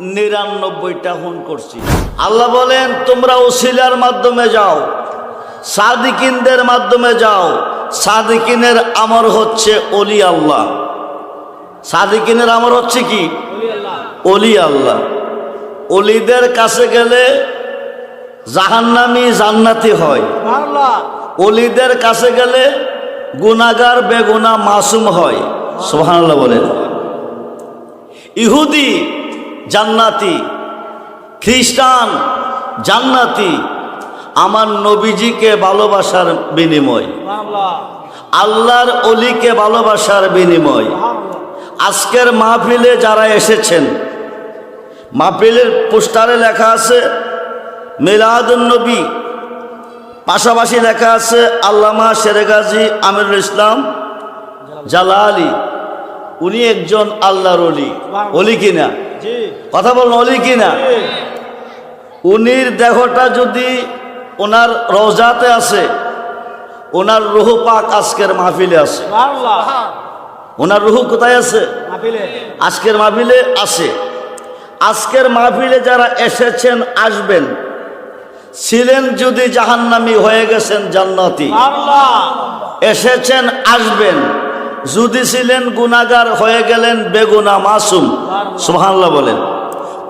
নিরানব্বইটা হুন করছি। আল্লাহ বলেন তোমরা ওসিলার মাধ্যমে যাও সাদিকিনদের মাধ্যমে যাও। সাদিকিনের আমর হচ্ছে অলি আল্লাহ। সাদিকিনের আমর হচ্ছে কি? অলি আল্লাহ। অলিদের কাছে গেলে জাহান্নামি জান্নাতি হয়। অলিদের কাছে গেলে গুনাগার বেগুনা মাসুম হয়। সোহানাল্লাহ বলেন। ইহুদি জান্নাতি, খ্রিস্টান, জান্নাতি, আমার নবীজিকে ভালোবাসার বিনিময়, আল্লাহর অলিকে ভালোবাসার বিনিময়। আজকের মাহফিলে যারা এসেছেন, মাহফিলের পোস্টারে লেখা আছে নবী, পাশাপাশি লেখা আছে, আল্লামা শেরেগাজী আমিরুল ইসলাম জালালি। উনি একজন আল্লাহর অলি অলি কিনা? কথা বলুন অলি কিনা? উনির দেহটা যদি ওনার রোজাতে আছে ওনার রুহু পাক আজকের মাহফিলে আছে। ওনার রুহু কোথায় আছে? আজকের মাহফিলে আছে। আজকের মাহফিলে যারা এসেছেন আসবেন ছিলেন যদি জাহান্নামি হয়ে গেছেন জান্নাতি। এসেছেন আসবেন। যদি ছিলেন গুনাগার হয়ে গেলেন বেগুনা মাসুম। সুবহানাল্লাহ বলেন।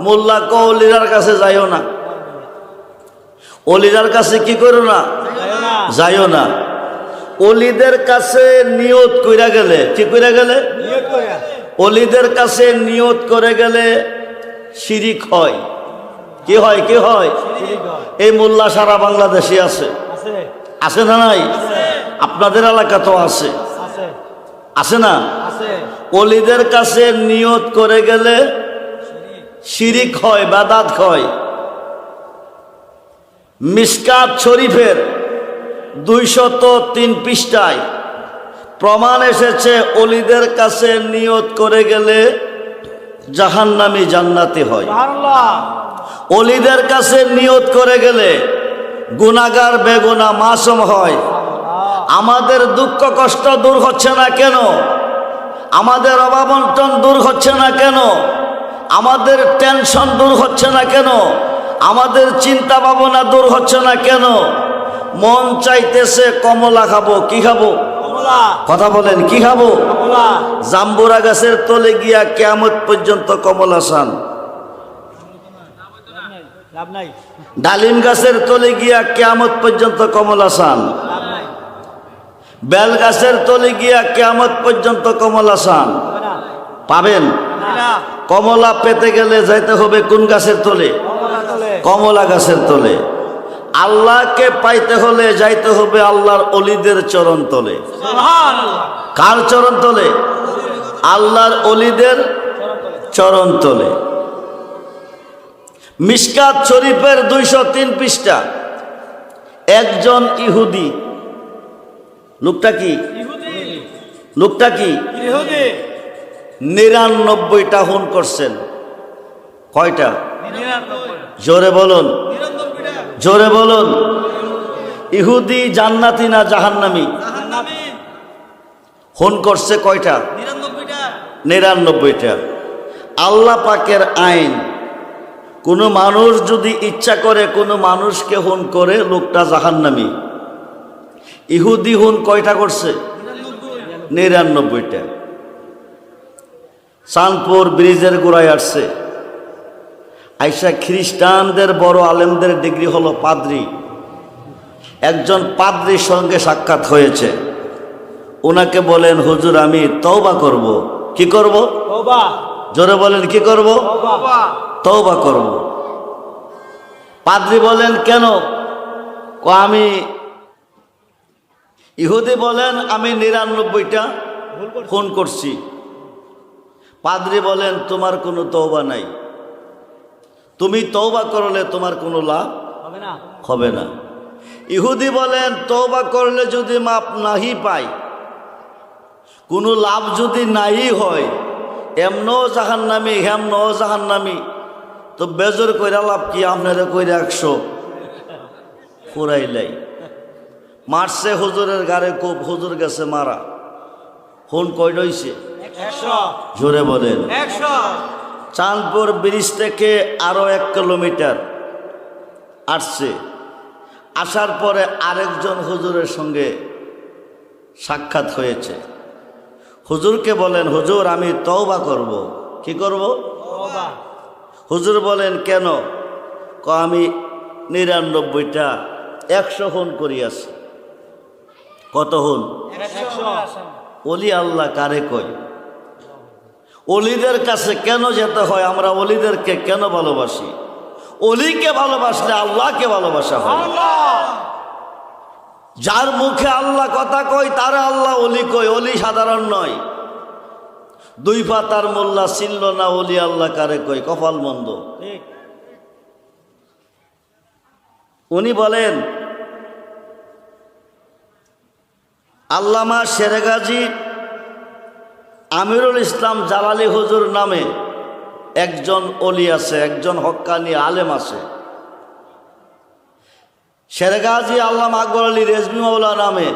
মোল্লা ক কলিরার কাছে যাইও না। অলিরার কাছে কি করো না? যাইও না। অলিদের কাছে নিয়ত কইরা গেলে। কি কইরা গেলে? অলিদের কাছে নিয়ত করে গেলে শিরিক হয়। কি হয় কি হয়? এই মোল্লা সারা বাংলাদেশে আছে। আছে। না নাই? আপনাদের এলাকা তো আছে। আছে না? অলিদের কাছে নিয়ত করে গেলে শিরিক হয় বাদাত হয়। মিসকাত শরীফের দুইশত তিন পৃষ্ঠায় প্রমাণ এসেছে অলিদের কাছে নিয়ত করে গেলে জাহান্নামি জান্নাতি হয়। অলিদের কাছে নিয়ত করে গেলে গুনাগার বেগুনা মাসুম হয়। আমাদের দুঃখ কষ্ট দূর হচ্ছে না কেন? আমাদের অভাবন্টন দূর হচ্ছে না কেন? আমাদের টেনশন দূর হচ্ছে না কেন? আমাদের চিন্তা ভাবনা দূর হচ্ছে না কেন? মন চাইতেছে কমলা খাব কি খাব? কথা বলেন কি খাব? জাম্বুরা গাছের তলে গিয়া কেমত পর্যন্ত কমলা সান ডালিম গাছের তলে গিয়া কেয়ামত পর্যন্ত কমলা সান বেল গাছের তলে গিয়া কেয়ামত পর্যন্ত কমলা সান পাবেন? কমলা পেতে গেলে যাইতে হবে কোন গাছের তলে? কমলা গাছের তলে। আল্লাহকে পাইতে হলে যাইতে হবে আল্লাহর অলিদের চরণ তলে। কার চরণ তলে? আল্লাহর অলিদের চরণ তলে। মিসকাত শরীফের দুইশো তিন পৃষ্ঠা। একজন ইহুদি লোকটা কি? লোকটা কি? নিরানব্বইটা হুন করছেন। কয়টা? জোরে বলুন। জোরে বলুন। ইহুদি জান্নাতি না জাহান্নামি? হুন করছে কয়টা? নিরানব্বইটা। আল্লাহ পাকের আইন। কোনো মানুষ যদি ইচ্ছা করে কোনো মানুষকে হুন করে লোকটা জাহান্নামি। ইহুদি হুন কয়টা করছে? নিরানব্বইটা। চাঁদপুর ব্রিজের গোড়ায় আসছে। আইসা খ্রিস্টানদের বড় আলেমদের ডিগ্রি হলো পাদ্রি। একজন পাদ্রির সঙ্গে সাক্ষাৎ হয়েছে। ওনাকে বলেন হুজুর আমি তওবা করব। কি করব? জোরে বলেন কি করব? তওবা। করব। পাদ্রি বলেন কেন? ক আমি ইহুদি বলেন আমি নিরানব্বইটা ফোন করছি। পাদ্রি বলেন তোমার কোনো তওবা নাই। তুমি তওবা করলে তোমার কোনো লাভ হবে না। হবে না। ইহুদি বলেন তওবা করলে যদি মাপ নাহি পাই কোনো লাভ যদি নাই হয় এমনও জাহান্নামি হেমনও জাহান্নামি তো বেজর কইরা লাভ কি আপনারা কইরা একশো? ফুরাইলাই। মারছে হুজুরের গাড়ে খুব হুজুর গেছে মারা। হুন কয়টা হইছে জোরে বলেন। চাঁদপুর ব্রিজ থেকে আরও এক কিলোমিটার আসছে। আসার পরে আরেকজন হুজুরের সঙ্গে সাক্ষাৎ হয়েছে। হুজুরকে বলেন হুজুর আমি তওবা করব। কি করব? হুজুর বলেন কেন? ক আমি নিরানব্বইটা একশো হন করিয়াছি। কত হন অলি আল্লাহ কারে কয়? অলিদের কাছে কেন যেতে হয়? আমরা অলিদেরকে কেন ভালোবাসি? অলিকে ভালোবাসলে আল্লাহকে ভালোবাসা হয়। যার মুখে আল্লাহ কথা কই তারা আল্লাহ অলি কই অলি সাধারণ নয়। দুই পাতার মোল্লা চিনল না অলি আল্লাহ কারে কই কপাল মন্দ। উনি বলেন আল্লামা শেরেগাজী আমিরুল ইসলাম জালালি হুজুর নামে একজন অলি আছে একজন হক্কানি আলেম আছে। শেরগাজী আল্লাম আকবর আলী রেজমি মাওলা নামে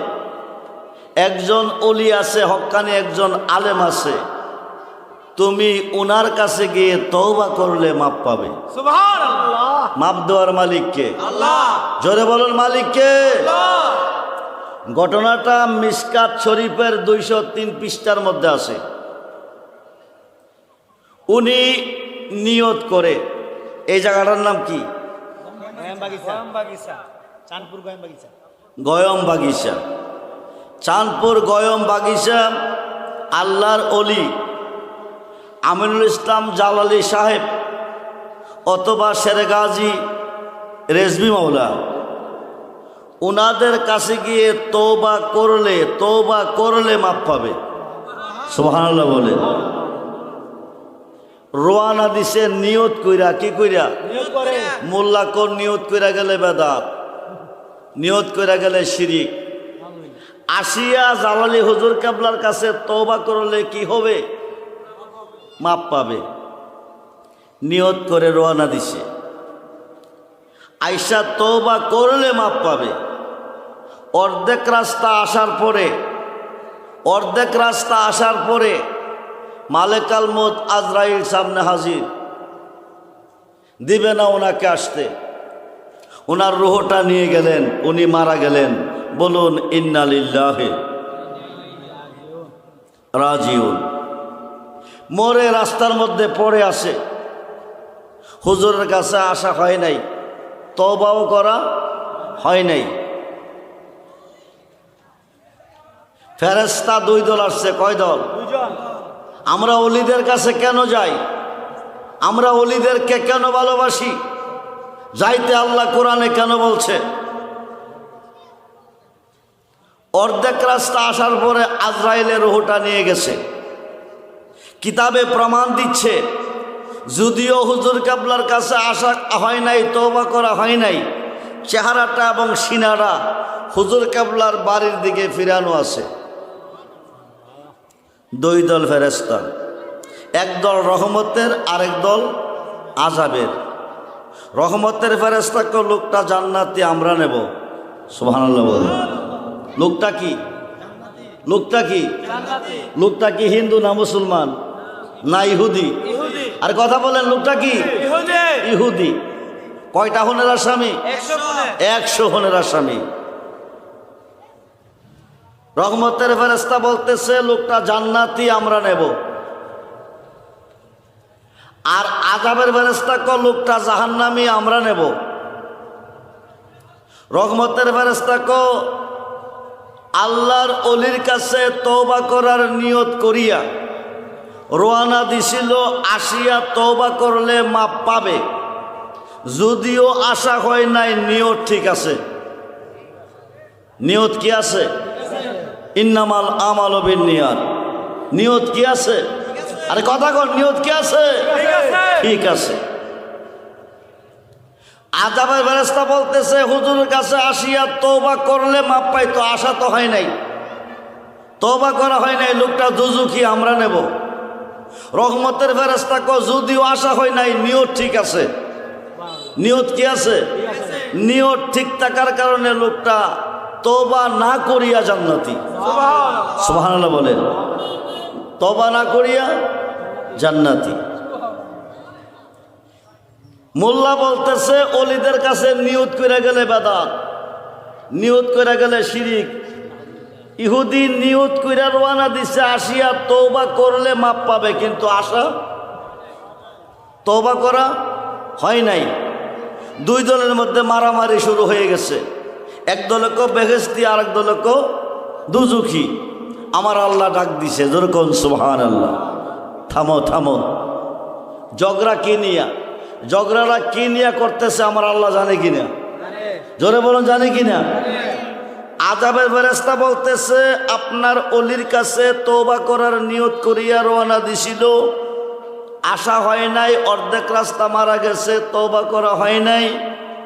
একজন অলি আছে হক্কানি একজন আলেম আছে। তুমি উনার কাছে গিয়ে তওবা করলে মাপ পাবে। মাপ দেওয়ার মালিককে। জোরে বলুন মালিককে। ঘটনাটা মিসকাত শরীফের দুইশো তিন পৃষ্ঠার মধ্যে আছে। উনি নিয়ত করে এই জায়গাটার নাম কি? বাগিচা গয়ম বাগিচা চাঁদপুর গয়ম বাগিচা আল্লাহর অলি আমিনুল ইসলাম জালালি সাহেব অথবা শেরগাজী রেজবি মাওলা। ওনাদের কাছে গিয়ে তৌবা করলে তৌবা করলে মাপ পাবে। সুবহানাল্লাহ বলে। রোয়ানা দিছে নিয়ত কইরা কি কইরা? করে। মোল্লা কোন নিয়ত কইরা গেলে বেদাত নিয়ত কইরা গেলে শিরিক। আসিয়া জালালি হুজুর কাবলার কাছে তওবা করলে কি হবে? মাপ পাবে। নিয়ত করে রওনা দিছে আইসা তওবা করলে মাপ পাবে। অর্ধেক রাস্তা আসার পরে, অর্ধেক রাস্তা আসার পরে মালেকাল মত আজরাইল সামনে হাজির। দিবে না ওনাকে আসতে। ওনার রুহটা নিয়ে গেলেন, উনি মারা গেলেন। বলুন ইন্নালিল্লাহে রাজিউন। মরে রাস্তার মধ্যে পড়ে আসে হুজুরের কাছে আসা হয় নাই। তবাও করা হয় নাই। ফেরেস্তা দুই দল আসছে কয় দল? আমরা অলিদের কাছে কেন যাই? আমরা অলিদেরকে কেন ভালোবাসি? যাইতে আল্লাহ কোরআনে কেন বলছে? অর্ধেক রাস্তা আসার পরে আজরাইলের রুহটা নিয়ে গেছে। কিতাবে প্রমাণ দিচ্ছে যদিও হুজুর কাবলার কাছে আসা হয় নাই তওবা করা হয় নাই চেহারাটা এবং সিনারা হুজুর কাবলার বাড়ির দিকে ফিরানো আছে। দুই দল ফেরেস্তা এক দল রহমতের আরেক দল আজাবের রহমতের ফেরেস্তাকে লোকটা জান্নাতি আমরা নেব। সুবহানাল্লাহ বলে লোকটা কি? লোকটা কি? লোকটা কি হিন্দু না মুসলমান? না ইহুদি? আর কথা বলেন লোকটা কি? ইহুদি। কয়টা হনের আসামি একশো হনের। আসামি রহমতের ফেরেস্তা বলতেছে, লোকটা জান্নাতি, আমরা নেব। আর আজাবের ফেরেস্তা ক লোকটা জাহান্নামি, আমরা নেব। রহমতের ফেরেস্তা ক আল্লাহর অলির কাছে তওবা করার নিয়ত করিয়া, রোয়ানা দিছিল আসিয়া তওবা করলে মাপ পাবে। যদিও আশা হয় নাই, নিয়ত ঠিক আছে। নিয়ত কি আছে? ইন্নামাল আমাল বিন নিয়াত নিয়ত কি আছে? আরে কথা কর নিয়ত কি আছে? ঠিক আছে। আজাবের ব্যবস্থা বলতেছে, হুজুরের কাছে আসিয়া তওবা করলে মাপ পাই, তো আশা তো হয় নাই। তওবা করা হয় নাই, লোকটা দুজুকি আমরা নেব? রহমতের ফেরেস্তা ক যদিও আশা হয় নাই, নিয়ত ঠিক আছে। নিয়ত কি আছে? নিয়ত ঠিক থাকার কারণে লোকটা তবা না করিয়া জান্নাতি। সুবহানাল্লাহ। বলেন। তবা না করিয়া জান্নাতি। মোল্লা বলতেছে অলিদের কাছে নিয়ত করে গেলে বেদাত নিয়ত করে গেলে শিরিক। ইহুদি নিয়ত করে রোয়ানা দিছে আসিয়া তৌবা করলে মাপ পাবে কিন্তু আশা তৌবা করা হয় নাই। দুই দলের মধ্যে মারামারি শুরু হয়ে গেছে। এক দলে কো বেহেস্তি আর এক দলে কো দুজুখি আমার আল্লাহ ডাক দিছে যেরকম সুহান আল্লাহ থামো থামো। জগরা কি নিয়া? জগরারা কি নিয়া করতেছে আমার আল্লাহ জানে কিনা? জোরে বলুন, জানে কিনা? আজাবের ফেরেস্তা বলতেছে, আপনার অলির কাছে তৌবা করার নিয়ত করিয়া রওনা দিছিল। আশা হয় নাই, অর্ধেক রাস্তা মারা গেছে তৌবা করা হয় নাই।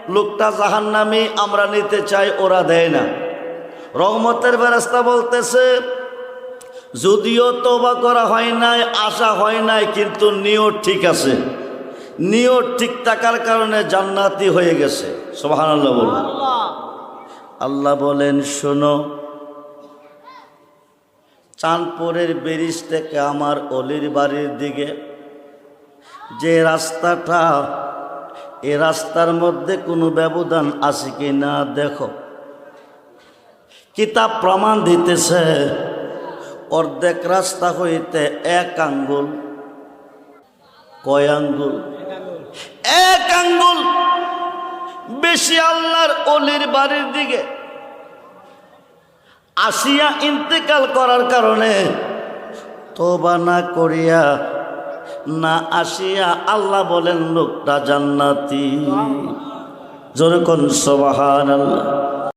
লোকটা জাহান্নামি আমরা নিতে চাই ওরা দেয় না। রহমতের ফেরেস্তা বলতেছে যদিও তৌবা করা হয় নাই আশা হয় নাই কিন্তু নিয়ত ঠিক আছে। নিয়ত ঠিক থাকার কারণে জান্নাতি হয়ে গেছে। সোহান আল্লাহ বলুন। আল্লাহ আল্লাহ বলেন শোনো চাঁদপুরের ব্রিজ থেকে আমার অলির বাড়ির দিকে যে রাস্তাটা এ রাস্তার মধ্যে কোনো ব্যবধান আছে কি না দেখো। কিতাব প্রমাণ দিতেছে, অর্ধেক রাস্তা হইতে এক আঙ্গুল। কয় আঙ্গুল? এক আঙ্গুল। বেশি আল্লাহর অলির বাড়ির দিকে। আসিয়া ইন্তেকাল করার কারণে তোবা না করিয়া না আসিয়া আল্লাহ বলেন লোকটা জান্নাতি। যেরকম সবাহ আল্লাহ